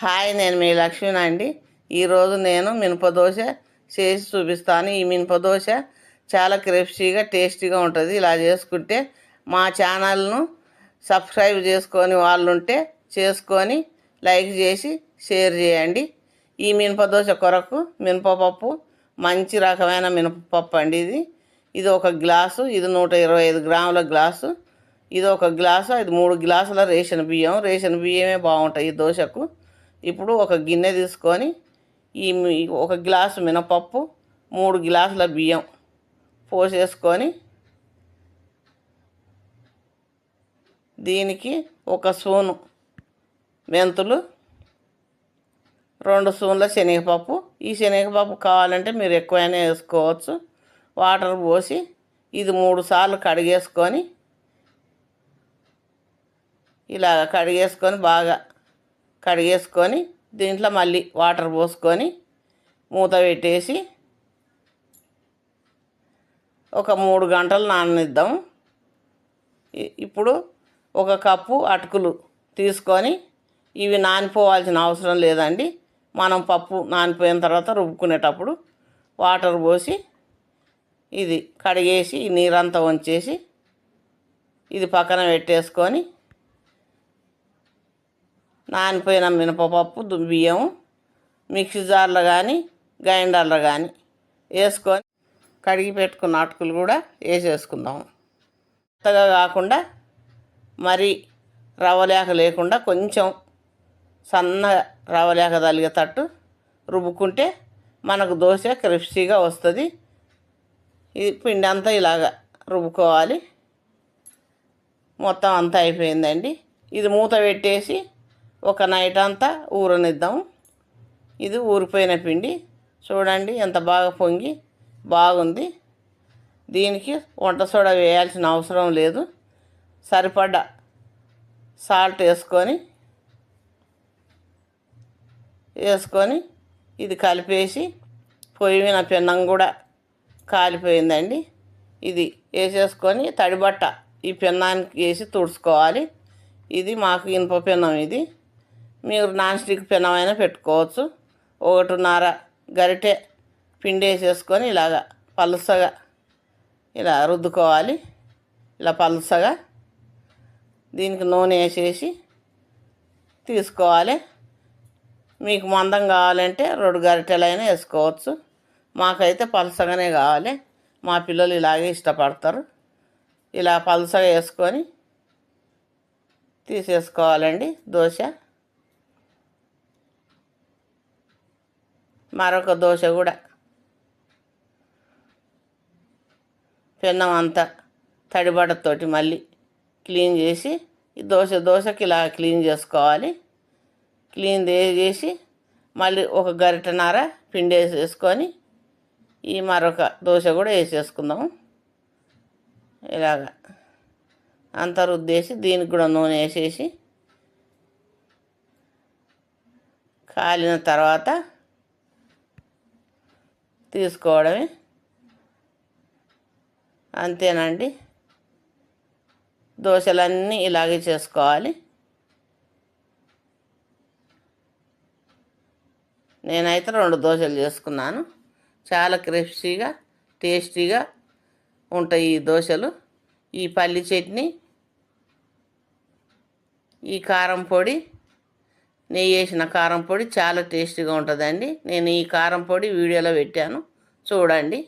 Hi నేను మీ లక్ష్మీని అండి. ఈరోజు నేను మినప దోశ చేసి చూపిస్తాను. ఈ మినప దోశ చాలా క్రిప్సీగా టేస్టీగా ఉంటుంది. ఇలా చేసుకుంటే మా ఛానల్ను సబ్స్క్రైబ్ చేసుకొని వాళ్ళు ఉంటే చేసుకొని లైక్ చేసి షేర్ చేయండి. ఈ మినప దోశ కొరకు మినపపప్పు మంచి రకమైన మినపపప్పు అండి ఇది. ఇది ఒక గ్లాసు ఇది నూట ఇరవై ఐదు గ్రాముల గ్లాసు. ఇది ఒక గ్లాసు ఇది మూడు గ్లాసుల రేషన్ బియ్యం. రేషన్ బియ్యమే బాగుంటాయి ఈ దోశకు. ఇప్పుడు ఒక గిన్నె తీసుకొని ఈ ఒక గ్లాసు మినపప్పు మూడు గ్లాసుల బియ్యం పోసేసుకొని దీనికి ఒక స్పూను మెంతులు రెండు స్పూన్ల శనగపప్పు. ఈ శనగపప్పు కావాలంటే మీరు ఎక్కువైనా వేసుకోవచ్చు. వాటర్ పోసి ఇది మూడు సార్లు కడిగేసుకొని ఇలా కడిగేసుకొని బాగా కడిగేసుకొని దీంట్లో మళ్ళీ వాటర్ పోసుకొని మూత పెట్టేసి ఒక మూడు గంటలు నాననిద్దాం. ఇప్పుడు ఒక కప్పు అటుకులు తీసుకొని ఇవి నానిపోవాల్సిన అవసరం లేదండి. మనం పప్పు నానిపోయిన తర్వాత రుబ్బుకునేటప్పుడు వాటర్ పోసి ఇది కడిగేసి నీరంతా వంచేసి ఇది పక్కన పెట్టేసుకొని నానిపోయిన మినపపప్పు బియ్యం మిక్సీ జార్లో కానీ గ్రైండర్లో కానీ వేసుకొని కడిగి పెట్టుకున్న అటుకులు కూడా వేసేసుకుందాం. కొత్తగా కాకుండా మరి రవ్వలేక లేకుండా కొంచెం సన్నగా రవ్వలేక తలిగేటట్టు రుబ్బుకుంటే మనకు దోశ క్రిప్సీగా వస్తుంది. ఇది పిండి అంతా ఇలాగా రుబ్బుకోవాలి. మొత్తం అంతా అయిపోయిందండి. ఇది మూత పెట్టేసి ఒక నైట్ అంతా ఊరనిద్దాం. ఇది ఊరిపోయిన పిండి. చూడండి ఎంత బాగా పొంగి బాగుంది. దీనికి వంట సోడా వేయాల్సిన అవసరం లేదు. సరిపడ్డ సాల్ట్ వేసుకొని వేసుకొని ఇది కలిపేసి పొయ్యి మీద పెన్నం కూడా కాలిపోయిందండి. ఇది వేసేసుకొని తడిబట్ట ఈ పెన్నానికి వేసి తుడుచుకోవాలి. ఇది మాకు ఇనుప పెన్నం ఇది. మీరు నాన్ స్టిక్ పెనమైనా పెట్టుకోవచ్చు. ఒకటిన్నర గరిటె పిండి వేసేసుకొని ఇలాగా పలుసగా ఇలా రుద్దుకోవాలి. ఇలా పలుసగా దీనికి నూనె వేసేసి తీసుకోవాలి. మీకు మందం కావాలంటే రెండు గరిటెలైనా వేసుకోవచ్చు. మాకైతే పలసగానే కావాలి. మా పిల్లలు ఇలాగే ఇష్టపడతారు. ఇలా పలసగా వేసుకొని తీసేసుకోవాలండి దోశ. మరొక దోశ కూడా. పెన్నం అంతా తడిబడతోటి మళ్ళీ క్లీన్ చేసి ఈ దోశ దోశకి ఇలా క్లీన్ చేసుకోవాలి. క్లీన్ చేసి మళ్ళీ ఒక గరిటెన్నర పిండి వేసేసుకొని ఈ మరొక దోశ కూడా వేసేసుకుందాము. ఇలాగా అంత రుద్దేసి దీనికి కూడా నూనె వేసేసి కాలిన తర్వాత తీసుకోవడమే. అంతేనండి. దోశలన్నీ ఇలాగే చేసుకోవాలి. నేనైతే రెండు దోశలు చేసుకున్నాను. చాలా క్రిస్పీగా టేస్టీగా ఉంటాయి ఈ దోశలు. ఈ పల్లి చట్నీ ఈ కారం పొడి నెయ్యి వేసిన కారం పొడి చాలా టేస్టీగా ఉంటుందండి. నేను ఈ కారం పొడి వీడియోలో పెట్టాను. చూడండి.